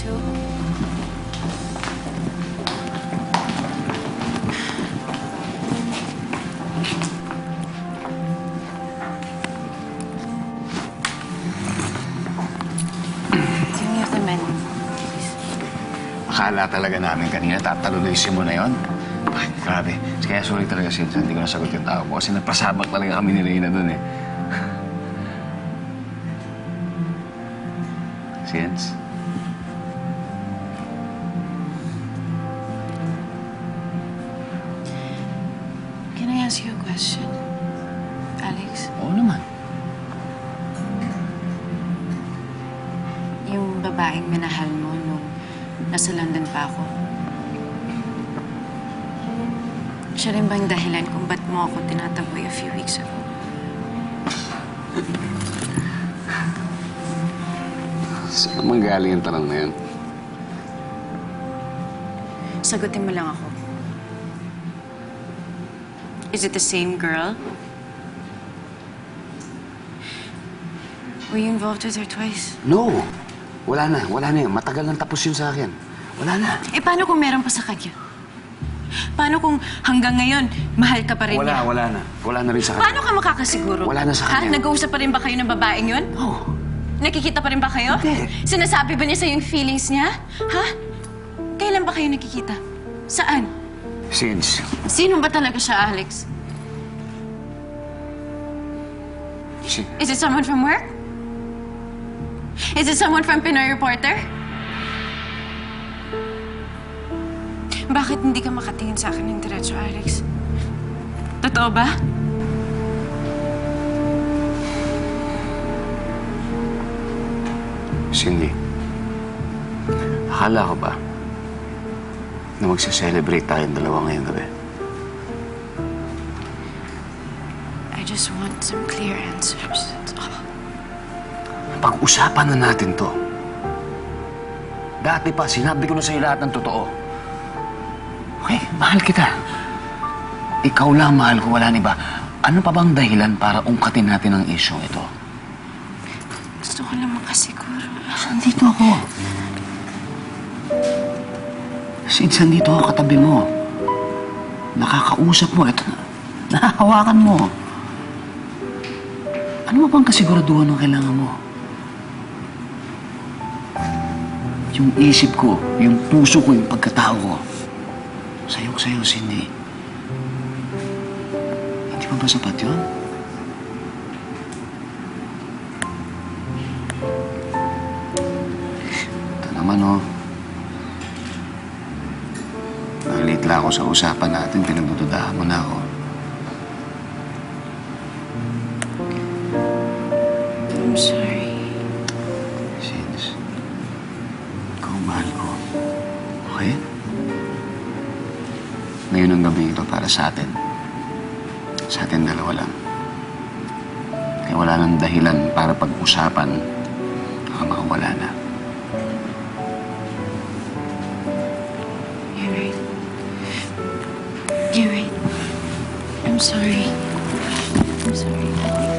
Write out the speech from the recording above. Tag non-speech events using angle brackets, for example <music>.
too. Akala talaga namin kanina tatalulisin mo na yon. Ay, grabe. Kaya sorry talaga, Sins. Hindi ko nasagot yung tao ko kasi nagpasabak talaga kami ni Reyna doon eh. <laughs> Sins? Ask you a question, Alex? Oo naman. Yung babaeng minahal mo nung nasa London pa ako. Siya rin ba yung dahilan kung ba't mo ako tinataboy a few weeks ago? Saan naman galing ang tanong na yan? Sagutin mo lang ako. Is it the same girl? Were you involved with her twice? No. Wala na. Wala na yun. Matagal nang tapos yun sa akin. Wala na. Eh, paano kung meron pa sa kanya? Paano kung hanggang ngayon, mahal ka pa rin Wala, niya? wala na. Wala na rin sa kanya. Paano ka makakasiguro? Wala na sa Ha? kanya. Nag-uusap pa rin ba kayo ng babaeng yun? Oh. Nakikita pa rin ba kayo? Hindi. Sinasabi ba niya sa yung feelings niya? Ha? Kailan ba kayo nakikita? Saan? Sins. Sino ba talaga siya, Alex? Si Is it someone from work? Is it someone from Pinoy Reporter? Bakit hindi ka makatingin sa akin ng diretso, Alex? Totoo ba? Cindy. Akala ko ba na magsa-celebrate tayong dalawa ngayong gabi? I just want some clear answers. That's all. Pag-usapan na natin to. Dati pa, sinabi ko na sa'yo lahat ng totoo. Okay, mahal kita. Ikaw lang mahal ko, wala ni ba? Ano pa bang dahilan para ungkatin natin ang isyong ito? Gusto ko lang makasiguro. Sandito ako. Sid, sandito ako katabi mo. Nakakausap mo. Ito na. Nahahawakan mo. Ano mo bang kasiguraduhan ng kailangan mo? Yung isip ko, yung puso ko, yung pagkatao ko. Sayong sayo, Cindy. Hindi pa ba sapat yun? Ito naman, oh. Nalit lang ako sa usapan natin, pinagdududahan mo na ako. I'm sorry. Sins, ikaw mahal ko. Okay? Ngayon ang gabi ito para sa atin. Sa atin dalawa lang. Kaya wala nang dahilan para pag-usapan ang makawala na. Sorry. I'm sorry.